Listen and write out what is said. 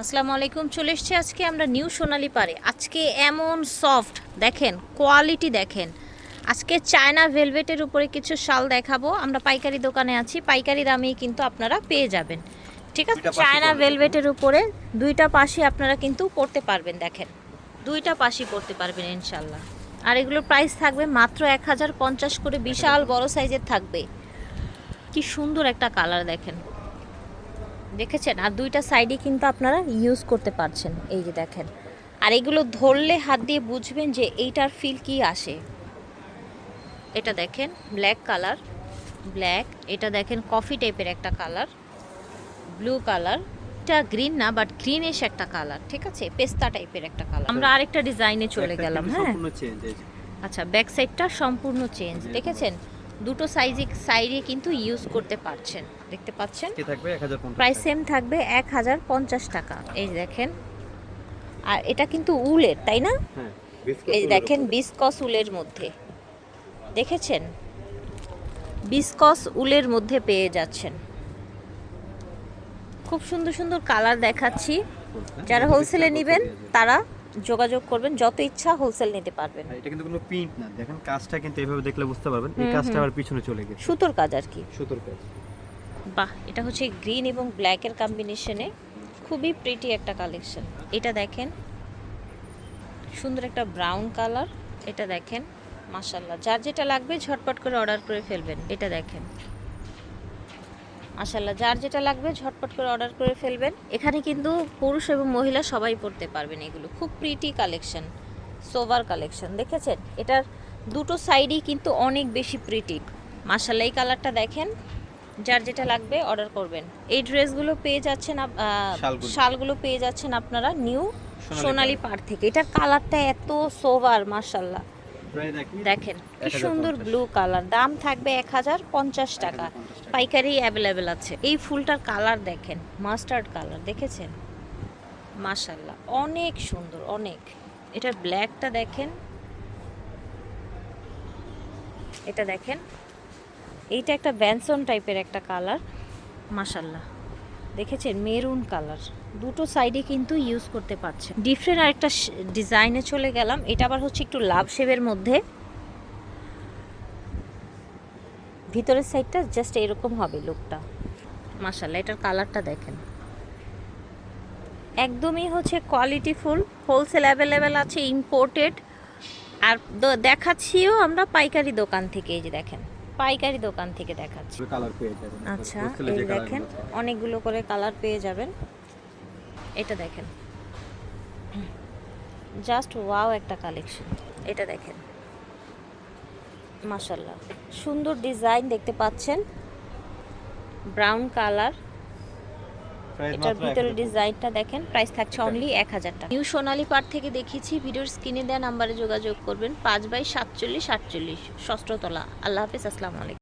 আসসালামু আলাইকুম চলে এসছি আজকে আমরা নিউ সোনালি পারে আজকে এমন সফট দেখেন কোয়ালিটি দেখেন। আজকে চায়না ভেলভেটের উপরে কিছু শাল দেখাবো। আমরা পাইকারি দোকানে আছি পাইকারি দামেই কিন্তু আপনারা পেয়ে যাবেন। ঠিক আছে? চায়না ভেলভেটের উপরে দুইটা পাশে আপনারা কিন্তু পড়তে পারবেন দেখেন। দুইটা পাশই পড়তে পারবেন ইনশাল্লাহ আর এগুলোর প্রাইস থাকবে মাত্র এক হাজার পঞ্চাশ করে বিশাল বড় সাইজের থাকবে। কি সুন্দর একটা কালার দেখেন। দেখেছেন? আর দুইটা সাইডে কিন্তু আপনারা ইউজ করতে পারছেন। এই যে দেখেন। আর এগুলো ধরলে হাত দিয়ে বুঝবেন যে এইটার ফিল কি আসে। এটা দেখেন ব্ল্যাক কালার ব্ল্যাক এটা দেখেন কফি টাইপের একটা কালার ব্লু কালার এটা গ্রিন না বাট গ্রিনিশ একটা কালার ঠিক আছে? পেস্তা টাইপের একটা কালার আমরা আরেকটা ডিজাইনে চলে গেলাম হ্যাঁ। আচ্ছা ব্যাক সাইডটা সম্পূর্ণ চেঞ্জ দেখেছেন? দুটো সাইজে সাইডে কিন্তু ইউজ করতে পারছেন। দেখতে পাচ্ছেন? কি থাকবে? 1050 প্রাইস সেম থাকবে এক হাজার পঞ্চাশ টাকা। এই দেখেন। আর এটা কিন্তু উলের তাই না? হ্যাঁ এই দেখেন বিসকস উলের মধ্যে। দেখেছেন? বিসকস উলের মধ্যে পেয়ে যাচ্ছেন। খুব সুন্দর সুন্দর কালার দেখাচ্ছি। যারা হোলসেলে নেবেন তারা যোগাযোগ করবেন যত ইচ্ছা হোলসেল নিতে পারবেন। এটা কিন্তু কোনো প্রিন্ট না। দেখেন কাজটা কিন্তু এইভাবে দেখলে বুঝতে পারবেন। এই কাজটা। আবার পিছনে চলে গেছে। সুতোর কাজ আর কি। সুতোর কাজ। বাহ এটা হচ্ছে গ্রিন এবং ব্ল্যাকের কম্বিনেশনে খুবই প্রিটি একটা কালেকশন এটা দেখেন সুন্দর একটা ব্রাউন কালার এটা দেখেন মাশাল্লাহ যার যেটা লাগবে ঝটপট করে অর্ডার করে ফেলবেন। এটা দেখেন। মাশাল্লাহ যার যেটা লাগবে ঝটপট করে অর্ডার করে ফেলবেন। এখানে কিন্তু পুরুষ এবং মহিলা সবাই পড়তে পারবেন এগুলো। খুব প্রিটি কালেকশন সোভার কালেকশন দেখেছেন? এটার দুটো সাইডই কিন্তু অনেক বেশি প্রিটি মাশাল্লাহ এই কালারটা দেখেন যার যেটা লাগবে অর্ডার করবেন। এই ড্রেসগুলো পেয়ে যাচ্ছেন শালগুলো। পেয়ে যাচ্ছেন আপনারা নিউ সোনালী পাড়। থেকে। এটার কালারটা এত সোভার দেখি দেখেন কি সুন্দর ব্লু কালার দাম থাকবে এক হাজার পঞ্চাশ টাকা। পাইকারি অ্যাভেলেবেল আছে। এই ফুলটার কালার দেখেন মাস্টার্ড কালার দেখেছেন? মাশাল্লাহ অনেক সুন্দর, অনেক। এটার ব্ল্যাকটা দেখেন। এটা দেখেন। এইটা একটা ব্যানসন টাইপের একটা কালার মাশাল্লাহ দেখেছেন? মেরুন কালার দুটো সাইডে কিন্তু ইউজ করতে পারছেন। ডিফারেন্ট আরেকটা ডিজাইনে চলে গেলাম। এটা আবার হচ্ছে একটু লাভ শেপের মধ্যে। ভিতরের সাইডটা জাস্ট এরকম হবে লুকটা মাশাল্লাহ এটার কালারটা দেখেন। একদমই হচ্ছে কোয়ালিটি ফুল হোলসেল অ্যাভেলেবেল আছে ইম্পোর্টেড আর দেখাচ্ছিও আমরা পাইকারি দোকান থেকে এই যে দেখেন পাইকারি দোকান থেকে দেখাচ্ছি। কালার পেয়ে যাবেন আচ্ছা এই দেখেন অনেকগুলো করে কালার পেয়ে যাবেন। এটা দেখেন। জাস্ট ওয়াও একটা কালেকশন এটা দেখেন। মাশাল্লাহ সুন্দর ডিজাইন দেখতে পাচ্ছেন। Brown colour. এটার ভিতরে ডিজাইনটা দেখেন প্রাইস থাকছে অনলি এক হাজার টাকা। নিউ সোনালি পার্ট থেকে দেখিয়েছি ভিডিওর স্ক্রিনে দেওয়া নাম্বারে যোগাযোগ করবেন পাঁচ বাই সাতচল্লিশ আটচল্লিশ ষষ্ঠতলা। আল্লাহ হাফিজ আসসালামু আলাইকুম।